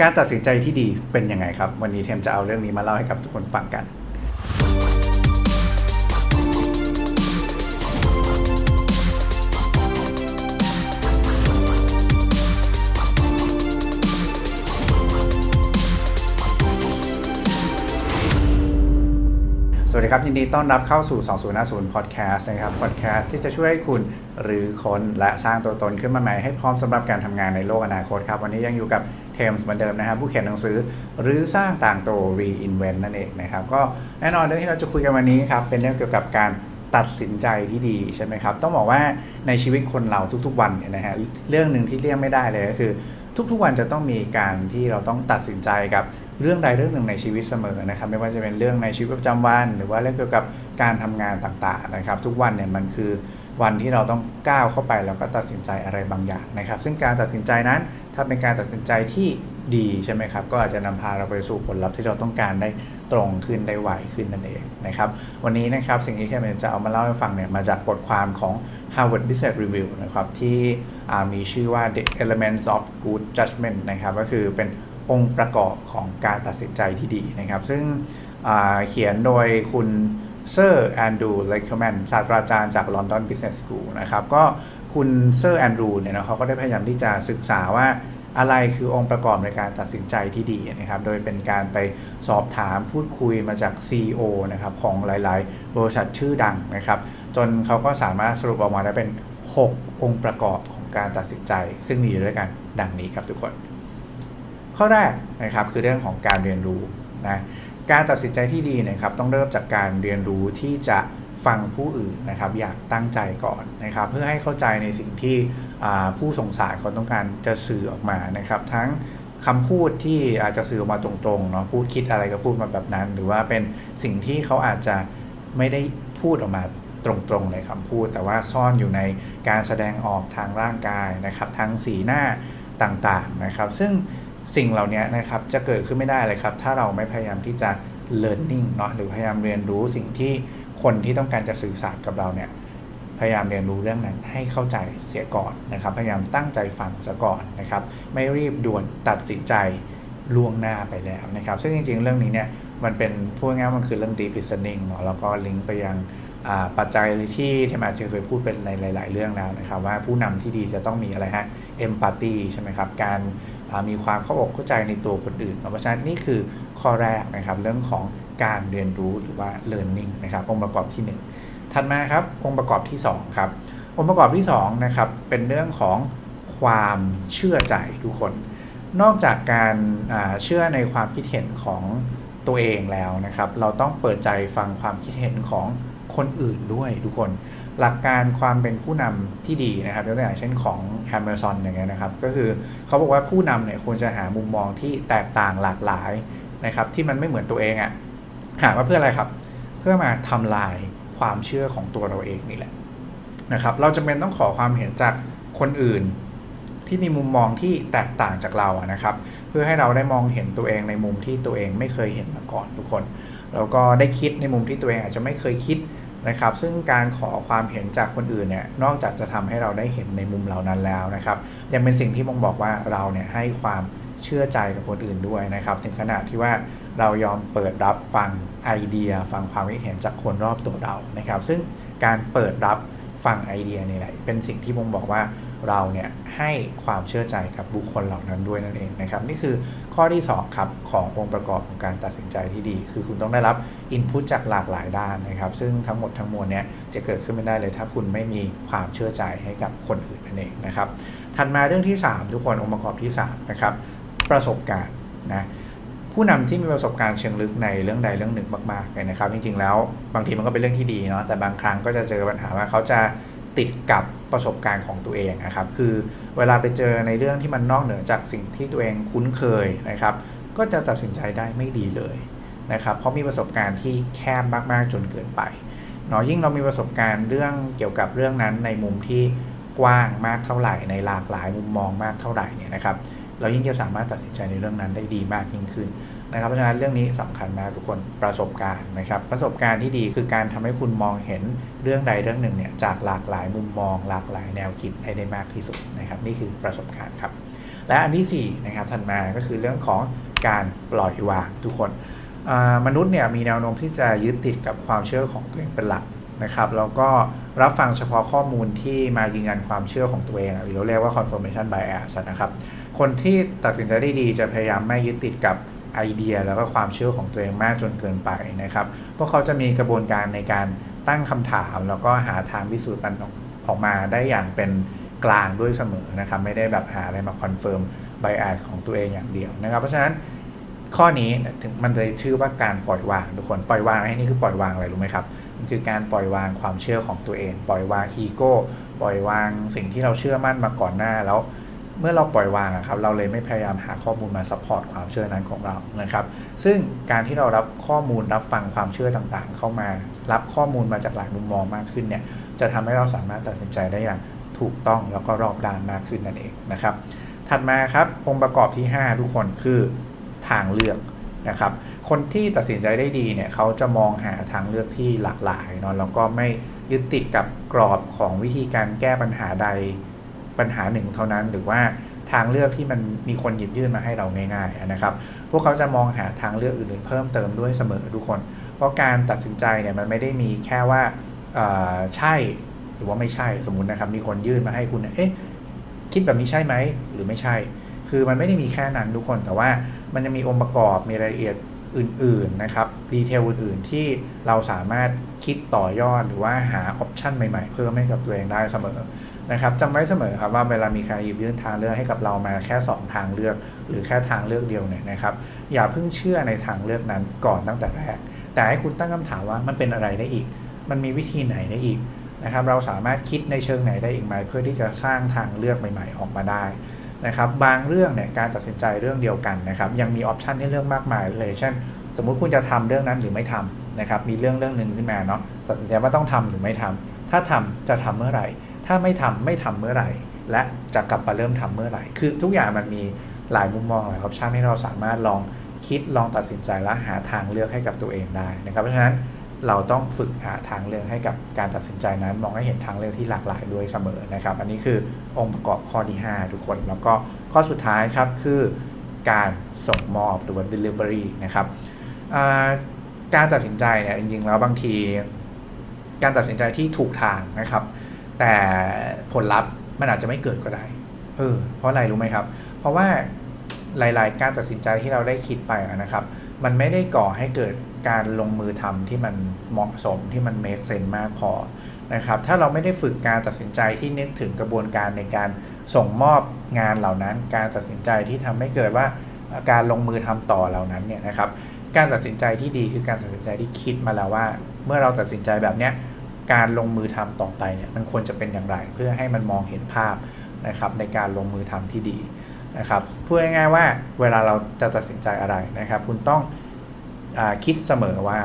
การตัดสินใจที่ดีเป็นยังไงครับ วันนี้เทมจะเอาเรื่องนี้มาเล่าให้กับทุกคนฟังกัน สวัสดีครับ ยินดีต้อนรับเข้าสู่ 2050 Podcast นะครับ Podcast ที่จะช่วยให้คุณหรือคนและสร้างตัวตนขึ้นมาใหม่ให้พร้อมสำหรับการทำงานในโลกอนาคตครับ วันนี้ยังอยู่กับ เทมส์เหมือนเดิมนะครับ ผู้เขียนหนังสือ หรือสร้างต่างโต Reinvent นั่นเองนะครับ ก็แน่นอนเรื่องที่เราจะคุยกันวันนี้ครับ เป็นเรื่องเกี่ยวกับการตัดสินใจที่ดีใช่ไหมครับ ต้องบอกว่าในชีวิตคนเราทุกๆวันเนี่ยนะฮะเรื่องหนึ่งที่เลี่ยงไม่ได้เลยก็คือ ทุกๆวันจะต้องมีการที่เราต้องตัดสินใจกับเรื่องใดเรื่องหนึ่งในชีวิตเสมอนะครับ ไม่ว่าจะเป็นเรื่องในชีวิตประจำวัน หรือว่าเรื่องเกี่ยวกับการทำงานต่างๆนะครับ ทุกวันเนี่ยมันคือ วันที่เราต้องก้าวเข้าไปแล้วก็ตัดสินใจอะไรบางอย่างนะครับ ซึ่งการตัดสินใจนั้นถ้าเป็นการตัดสินใจที่ดีใช่ไหมครับ ก็อาจจะนำพาเราไปสู่ผลลัพธ์ที่เราต้องการได้ตรงขึ้นได้ไวขึ้นนั่นเองนะครับ วันนี้นะครับสิ่งที่แคมจะเอามาเล่าให้ฟังเนี่ยมาจากบทความของ Harvard Business Review นะครับที่มีชื่อว่า The Elements of Good Judgment นะครับก็คือเป็นองค์ประกอบของการตัดสินใจที่ดีนะครับ ซึ่งเขียนโดยคุณ เซอร์แอนดรูเลคแมนศาสตราจารย์จาก London Business School นะครับ ก็คุณเซอร์แอนดรูเนี่ยนะเขาก็ได้พยายามที่จะศึกษาว่าอะไรคือองค์ประกอบในการตัดสินใจที่ดีนะครับ โดยเป็นการไปสอบถามพูดคุยมาจาก CEO นะครับของหลาย ๆ บริษัทชื่อดังนะครับ จนเขาก็สามารถสรุปออกมาได้เป็น 6 องค์ประกอบของการตัดสินใจ ซึ่งมีอยู่ด้วยกันดังนี้ครับทุกคน ข้อแรกนะครับคือเรื่องของการเรียนรู้นะ การตัดสินใจที่ดีนะครับต้องเริ่มจากการเรียนรู้ที่จะฟังผู้อื่นนะครับอย่างตั้งใจก่อนนะครับ เพื่อให้เข้าใจในสิ่งที่ผู้สงสารเขาต้องการจะสื่อออกมานะครับ ทั้งคำพูดที่อาจจะสื่อออกมาตรงๆเนาะพูดคิดอะไรก็พูดมาแบบนั้น หรือว่าเป็นสิ่งที่เขาอาจจะไม่ได้พูดออกมาตรงๆในคำพูด แต่ว่าซ่อนอยู่ในการแสดงออกทางร่างกายนะครับทั้งสีหน้าต่างๆนะครับ ซึ่ง สิ่งเหล่านี้นะครับจะเกิดขึ้นไม่ได้เลยครับ ถ้าเราไม่พยายามที่จะ learning เนาะหรือพยายามเรียนรู้สิ่งที่คนที่ต้องการจะสื่อสารกับเราเนี่ยพยายามเรียนรู้เรื่องนั้นให้เข้าใจเสียก่อนนะครับ พยายามตั้งใจฟังซะก่อนนะครับ ไม่รีบด่วนตัดสินใจล่วงหน้าไปแล้วนะครับ ซึ่งจริงๆ เรื่องนี้เนี่ยมันเป็นพูดง่ายมันคือเรื่อง deep listening เนาะแล้วก็ลิงก์ไปยัง ปัจจัยที่ที่มาจะเคยพูดเป็นในหลาย ๆ เรื่องแล้วนะครับ ว่าผู้นำที่ดีจะต้องมีอะไรฮะ empathy ใช่ไหมครับ การมีความเข้าอกเข้าใจในตัวคนอื่น เพราะฉะนั้นนี่คือข้อแรกนะครับ เรื่องของการเรียนรู้หรือว่า learning นะครับองค์ประกอบที่ 1 ถัดมาครับองค์ประกอบที่ 2 ครับ องค์ประกอบที่2นะครับเป็นเรื่องของความเชื่อใจทุกคน นอกจากการเชื่อในความคิดเห็นของตัวเองแล้วนะครับ เราต้องเปิดใจฟังความคิดเห็นของ คนอื่นด้วยทุกคน หลักการความเป็นผู้นำที่ดีนะครับยกตัวอย่างเช่นของ Amazon อย่างเงี้ยนะครับ ก็คือเขาบอกว่าผู้นำเนี่ยควรจะหามุมมองที่แตกต่างหลากหลายนะครับที่มันไม่เหมือนตัวเองอะ่ะหามาเพื่ออะไรครับ เพื่อมาทำลายความเชื่อของตัวเราเองนี่แหละนะครับเราจำเป็นต้องขอความเห็นจากคนอื่นที่มีมุมมองที่แตกต่างจากเราอะนะครับ เพื่อให้เราได้มองเห็นตัวเองในมุมที่ตัวเองไม่เคยเห็นมาก่อนทุกคน แล้วก็ได้คิดในมุมที่ตัวเองอาจจะไม่เคยคิด นะครับ ซึ่งการขอความเห็นจากคนอื่นเนี่ยนอกจากจะทำให้เราได้เห็นในมุมเหล่านั้นแล้วนะครับ ยังเป็นสิ่งที่มองบอกว่าเราเนี่ยให้ความเชื่อใจกับคนอื่นด้วยนะครับ ถึงขนาดที่ว่าเรายอมเปิดรับฟังไอเดีย ฟังความคิดเห็นจากคนรอบตัวเรานะครับ ซึ่งการเปิดรับฟังไอเดียนี่แหละเป็นสิ่งที่มองบอกว่า เราเนี่ยให้ความเชื่อใจกับบุคคลเหล่านั้นด้วยนั่นเองนะครับนี่คือข้อที่ 2 ครับ ขององค์ประกอบของการตัดสินใจที่ดี คือคุณต้องได้รับอินพุตจากหลากหลายด้านนะครับ ซึ่งทั้งหมดทั้งมวลเนี่ยจะเกิดขึ้นไม่ได้เลย ถ้าคุณไม่มีความเชื่อใจให้กับคนอื่นนั่นเองนะครับถัดมาเรื่องที่ 3 ทุกคนองค์ประกอบที่3นะครับประสบการณ์นะผู้นำที่มีประสบการณ์เชิงลึกในเรื่องใดเรื่องหนึ่งมากๆเลยนะครับ จริงๆแล้วบางทีมันก็เป็นเรื่องที่ดีเนาะแต่บางครั้งก็จะเจอปัญหาว่าเขาจะ ติดกับประสบการณ์ของตัวเองนะครับ คือเวลาไปเจอในเรื่องที่มันนอกเหนือจากสิ่งที่ตัวเองคุ้นเคยนะครับ ก็จะตัดสินใจได้ไม่ดีเลยนะครับ เพราะมีประสบการณ์ที่แคบมากๆจนเกินไปเนาะยิ่งเรามีประสบการณ์เรื่องเกี่ยวกับเรื่องนั้นในมุมที่กว้างมากเท่าไหร่ ในหลากหลายมุมมองมากเท่าไหร่เนี่ยนะครับ เรายิ่งจะสามารถตัดสินใจในเรื่องนั้นได้ดีมากยิ่งขึ้น นะครับเพราะฉะนั้นเรื่องนี้สำคัญมากทุกคนประสบการณ์นะครับ ประสบการณ์ที่ดีคือการทำให้คุณมองเห็นเรื่องใดเรื่องหนึ่งเนี่ยจากหลากหลายมุมมอง หลากหลายแนวคิดให้ได้มากที่สุดนะครับ นี่คือประสบการณ์ครับ และอันที่สี่นะครับถัดมาก็คือเรื่องของการปล่อยวางทุกคนมนุษย์เนี่ยมีแนวโน้มที่จะยึดติดกับความเชื่อของตัวเองเป็นหลักนะครับแล้วก็รับฟังเฉพาะข้อมูลที่มายืนยันความเชื่อของตัวเอง หรือเราเรียกว่า confirmation bias นะครับ คนที่ตัดสินใจได้ดีจะพยายามไม่ยึดติดกับ ไอเดียแล้วก็ความเชื่อของตัวเองมากจนเกินไปนะครับ พวกเขาจะมีกระบวนการในการตั้งคำถาม แล้วก็หาทางพิสูจน์มันออกมาได้อย่างเป็นกลางด้วยเสมอนะครับ ไม่ได้แบบหาอะไรมาคอนเฟิร์มไบแอสของตัวเองอย่างเดียวนะครับ เพราะฉะนั้นข้อนี้ถึงมันเลยชื่อว่าการปล่อยวางทุกคนปล่อยวางให้นี่คือปล่อยวางอะไรรู้ไหมครับมันคือการปล่อยวางความเชื่อของตัวเอง ปล่อยวางอีโก้ปล่อยวางสิ่งที่เราเชื่อมั่นมาก่อนหน้าแล้ว เมื่อเราปล่อยวางครับเราเลยไม่พยายามหาข้อมูลมาซัพพอร์ตความเชื่อนั้นของเรานะครับซึ่งการที่เรารับข้อมูลรับฟังความเชื่อต่างๆ เข้ามา รับข้อมูลมาจากหลายมุมมองมากขึ้นเนี่ยจะทำให้เราสามารถตัดสินใจได้อย่างถูกต้องแล้วก็รอบด้านมากขึ้นนั่นเองนะครับถัดมาครับองค์ประกอบที่ 5 ทุกคนคือทางเลือกนะครับคนที่ตัดสินใจได้ดีเนี่ยเขาจะมองหาทางเลือกที่หลากหลายเนาะแล้วก็ไม่ยึดติดกับกรอบของวิธีการแก้ปัญหาใด ปัญหาหนึ่งเท่านั้นหรือว่าทางเลือกที่มันมีคนหยิบยื่นมาให้เราง่ายๆนะครับ พวกเขาจะมองหาทางเลือกอื่นๆเพิ่มเติมด้วยเสมอทุกคน เพราะการตัดสินใจเนี่ยมันไม่ได้มีแค่ว่าใช่หรือว่าไม่ใช่สมมุตินะครับ มีคนยื่นมาให้คุณเอ๊ะคิดแบบนี้ใช่ไหมหรือไม่ใช่ คือมันไม่ได้มีแค่นั้นทุกคนแต่ว่ามันจะมีองค์ประกอบมีรายละเอียด อื่นๆนะครับดีเทลอื่นๆ ที่เราสามารถคิดต่อยอดหรือว่าหาออปชันใหม่ๆ เพิ่มให้กับตัวเองได้เสมอนะครับจำไว้เสมอครับว่าเวลามีใครหยิบยื่นทางเลือกให้กับเรามาแค่ 2 ทางเลือก หรือแค่ทางเลือกเดียวเนี่ยนะครับอย่าเพิ่งเชื่อในทางเลือกนั้นก่อนตั้งแต่แรก แต่ให้คุณตั้งคำถามว่ามันเป็นอะไรได้อีก มันมีวิธีไหนได้อีกนะครับเราสามารถคิดในเชิงไหนได้อีกไหมเพื่อที่จะสร้างทางเลือกใหม่ ๆ ออกมาได้ นะครับบางเรื่องเนี่ยการตัดสินใจเรื่องเดียวกันนะครับยังมีออปชันให้เลือกมากมายเลยเช่น สมมุติคุณจะทำเรื่องนั้นหรือไม่ทำนะครับมีเรื่องเรื่องหนึ่งขึ้นมาเนาะตัดสินใจว่าต้องทำหรือไม่ทำถ้าทำจะทำเมื่อไหร่ ถ้าไม่ทำไม่ทำเมื่อไหร่ และจะกลับมาเริ่มทำเมื่อไหร่ คือทุกอย่างมันมีหลายมุมมองหลายออปชันให้เราสามารถลองคิดลองตัดสินใจและหาทางเลือกให้กับตัวเองได้นะครับเพราะฉะนั้น เราต้องฝึกหาทางเลือกให้กับการตัดสินใจนั้น มองให้เห็นทางเลือกที่หลากหลายด้วยเสมอนะครับ อันนี้คือองค์ประกอบข้อที่ 5 ทุกคน แล้วก็ข้อสุดท้ายครับคือการส่งมอบหรือว่า delivery นะครับการตัดสินใจเนี่ยจริงๆแล้วบางที การตัดสินใจที่ถูกทางนะครับ แต่ผลลัพธ์มันอาจจะไม่เกิดก็ได้เออเพราะอะไรรู้ไหมครับ เพราะว่าหลาย ๆ การตัดสินใจที่เราได้คิดไปนะครับ มันไม่ได้ก่อให้เกิด การลงมือทำที่มันเหมาะสมที่มันเมคเซนมากพอนะครับ ถ้าเราไม่ได้ฝึกการตัดสินใจที่นึกถึงกระบวนการในการส่งมอบงานเหล่านั้น การตัดสินใจที่ทำให้เกิดว่าการลงมือทำต่อเหล่านั้นเนี่ยนะครับ การตัดสินใจที่ดีคือการตัดสินใจที่คิดมาแล้วว่า เมื่อเราตัดสินใจแบบเนี้ยการลงมือทำต่อไปเนี่ยมันควรจะเป็นอย่างไร เพื่อให้มันมองเห็นภาพนะครับในการลงมือทำที่ดีนะครับพูดง่ายๆว่าเวลาเราจะตัดสินใจอะไรนะครับ คุณต้อง คิดเสมอว่า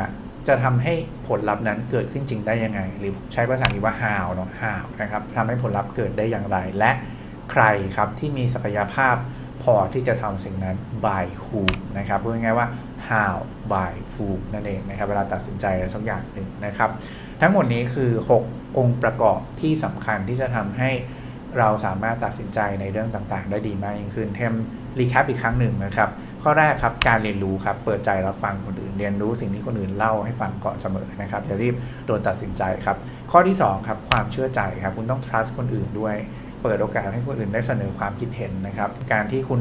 จะทำให้ผลลัพธ์นั้นเกิดขึ้นจริงได้ยังไง หรือใช้ภาษาอังกฤษว่า how เนาะ how นะครับทำให้ผลลัพธ์เกิดได้อย่างไร และใครครับที่มีศักยภาพพอที่จะทำสิ่งนั้น by who นะครับพูดง่ายๆว่า how by who นั่นเองนะครับเวลาตัดสินใจอะไรสักอย่างหนึ่งนะครับ ทั้งหมดนี้คือ 6 องค์ประกอบที่สำคัญที่จะทำให้ เราสามารถตัดสินใจในเรื่องต่างๆ ได้ดีมากยิ่งขึ้น เทมรีแคปอีกครั้งหนึ่งนะครับ ข้อแรกครับการเรียนรู้ครับ เปิดใจรับฟังคนอื่น เรียนรู้สิ่งที่คนอื่นเล่าให้ฟังก่อนเสมอนะครับอย่ารีบโดนตัดสินใจครับ ข้อที่2ครับความเชื่อใจครับ คุณต้อง trust คนอื่นด้วย เปิดโอกาสให้คนอื่นได้เสนอความคิดเห็นนะครับ การที่คุณ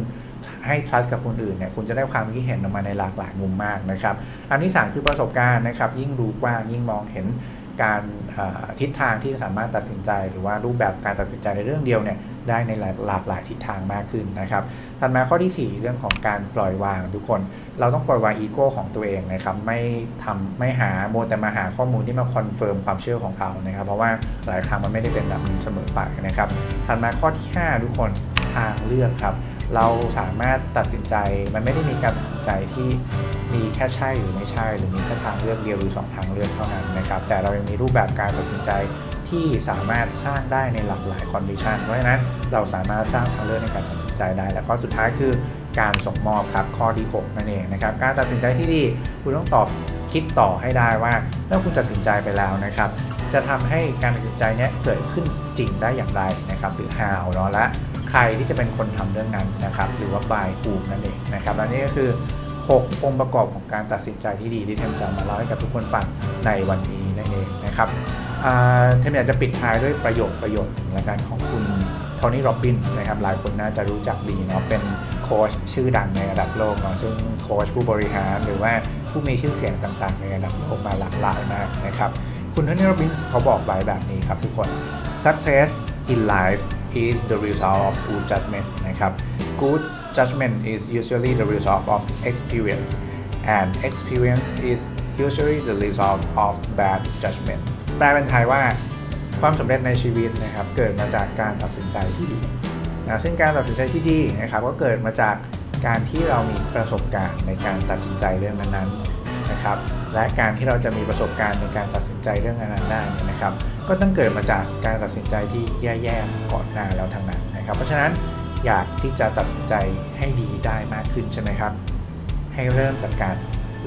ให้ trust กับคนอื่นเนี่ยคุณจะได้ความคิดเห็นออกมาในหลากหลายมุมมากนะครับ อันที่ 3 คือประสบการณ์นะครับ ยิ่งรู้กว้างยิ่งมองเห็นการทิศทางที่สามารถตัดสินใจ หรือว่ารูปแบบการตัดสินใจในเรื่องเดียวเนี่ยได้ในหลากหลายทิศทางมากขึ้นนะครับถัดมาข้อที่ 4 เรื่องของการปล่อยวางทุกคน เราต้องปล่อยวางอีโก้ของตัวเองนะครับไม่ทำไม่หาโมแต่มาหาข้อมูลที่มาคอนเฟิร์มความเชื่อของเรานะครับ เพราะว่าหลายครั้งมันไม่ได้เป็นแบบนี้เสมอไปนะครับถัดมาข้อที่ 5 ทุกคนทางเลือกครับ เราสามารถตัดสินใจมันไม่ได้มีการตัดสินใจที่มีแค่ใช่หรือไม่ใช่ หรือมีแค่ทางเลือกเดียวหรือ 2 ทางเลือกเท่านั้นนะครับแต่เรายังมีรูปแบบการตัดสินใจที่สามารถสร้างได้ในหลากหลายคอนดิชันเพราะฉะนั้นเราสามารถสร้างทางเลือกในการตัดสินใจได้ และข้อสุดท้ายคือการส่งมอบครับข้อที่6นั่นเองนะครับการตัดสินใจที่ดีคุณต้องตอบคิดต่อให้ได้ว่าเมื่อคุณตัดสินใจไปแล้วนะครับจะทำให้การตัดสินใจเนี้ยเกิดขึ้นจริงได้อย่างไรนะครับหรือ how เนาะและ ใครที่จะเป็นคนทำเรื่องนั้นนะครับ หรือว่า by who นั่นเองนะครับและนี่ก็คือ 6 องค์ประกอบของการตัดสินใจที่ดีที่เทมจะมาเล่าให้กับทุกคนฟังในวันนี้นั่นเองนะครับเทมอยากจะปิดท้ายด้วยประโยคประโยคละกันของคุณโทนี่ โรบินส์นะครับ หลายคนน่าจะรู้จักดีเนาะ เป็นโค้ชชื่อดังในระดับโลกเนาะ ซึ่งโค้ชผู้บริหารหรือว่าผู้มีชื่อเสียงต่างๆ ในระดับโลกมาหลากหลายมากนะครับ คุณโทนี่ โรบินส์เขาบอกไว้แบบนี้ครับทุกคน success in life is the result of good judgment นะครับ good judgment is usually the result of experience and experience is usually the result of bad judgment แปลเป็นไทยว่าความสำเร็จในชีวิตนะครับเกิดมาจากการตัดสินใจที่ดีนะซึ่งการตัดสินใจที่ดีนะครับก็เกิดมาจากการที่เรามีประสบการณ์ในการตัดสินใจเรื่องนั้นๆนะครับ และการที่เราจะมีประสบการณ์ในการตัดสินใจเรื่องนั้นได้นี่นะครับ ก็ต้องเกิดมาจากการตัดสินใจที่แย่ๆก่อนหน้าแล้วทั้งนั้นนะครับ เพราะฉะนั้นอยากที่จะตัดสินใจให้ดีได้มากขึ้นใช่ไหมครับ ให้เริ่มจากการ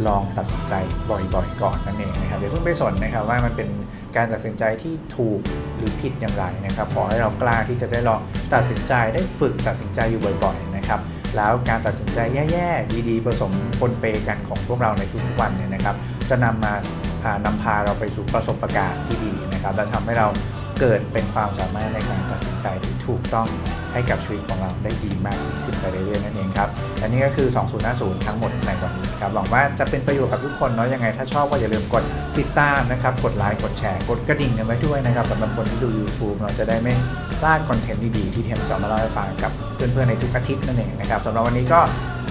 ลองตัดสินใจบ่อยๆ ก่อนนั่นเองนะครับอย่าเพิ่งไปสนนะครับว่ามันเป็นการตัดสินใจที่ถูกหรือผิดอย่างไรนะครับขอให้เรากล้าที่จะได้ลองตัดสินใจได้ฝึกตัดสินใจอยู่บ่อย ๆ นะครับ แล้วการตัดสินใจแย่ๆดีๆผสมปนเปกันของพวกเราในทุกๆวันเนี่ยนะครับ จะนำมานำพาเราไปสู่ประสบการณ์ที่ดีนะครับและทำให้เราเกิดเป็นความสามารถในการตัดสินใจที่ถูกต้องให้กับชีวิตของเราได้ดีมากขึ้นไปเรื่อยๆนั่นเองครับและนี่ก็คือ 2050 ทั้งหมดในวันนี้ครับหวังว่าจะเป็นประโยชน์กับทุกคนเนาะยังไง ถ้าชอบก็อย่าลืมกดติดตามนะครับ กดไลค์กดแชร์ กดกระดิ่งกันไว้ด้วยนะครับสำหรับคนที่ดู YouTube เราจะได้ไม่ พลาดคอนเทนต์ดีๆที่เทมจะเอมาเล่าให้ฟังกับเพื่อนๆในทุกอาทิตย์นั่นเองนะครับสำหรับวันนี้ก็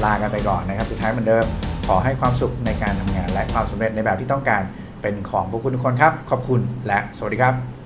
ลากันไปก่อนนะครับสุดท้ายเหมือนเดิมขอให้ความสุขในการทำงาน และความสำเร็จในแบบที่ต้องการเป็นของพวกคุณทุกคนครับ ขอบคุณและสวัสดีครับ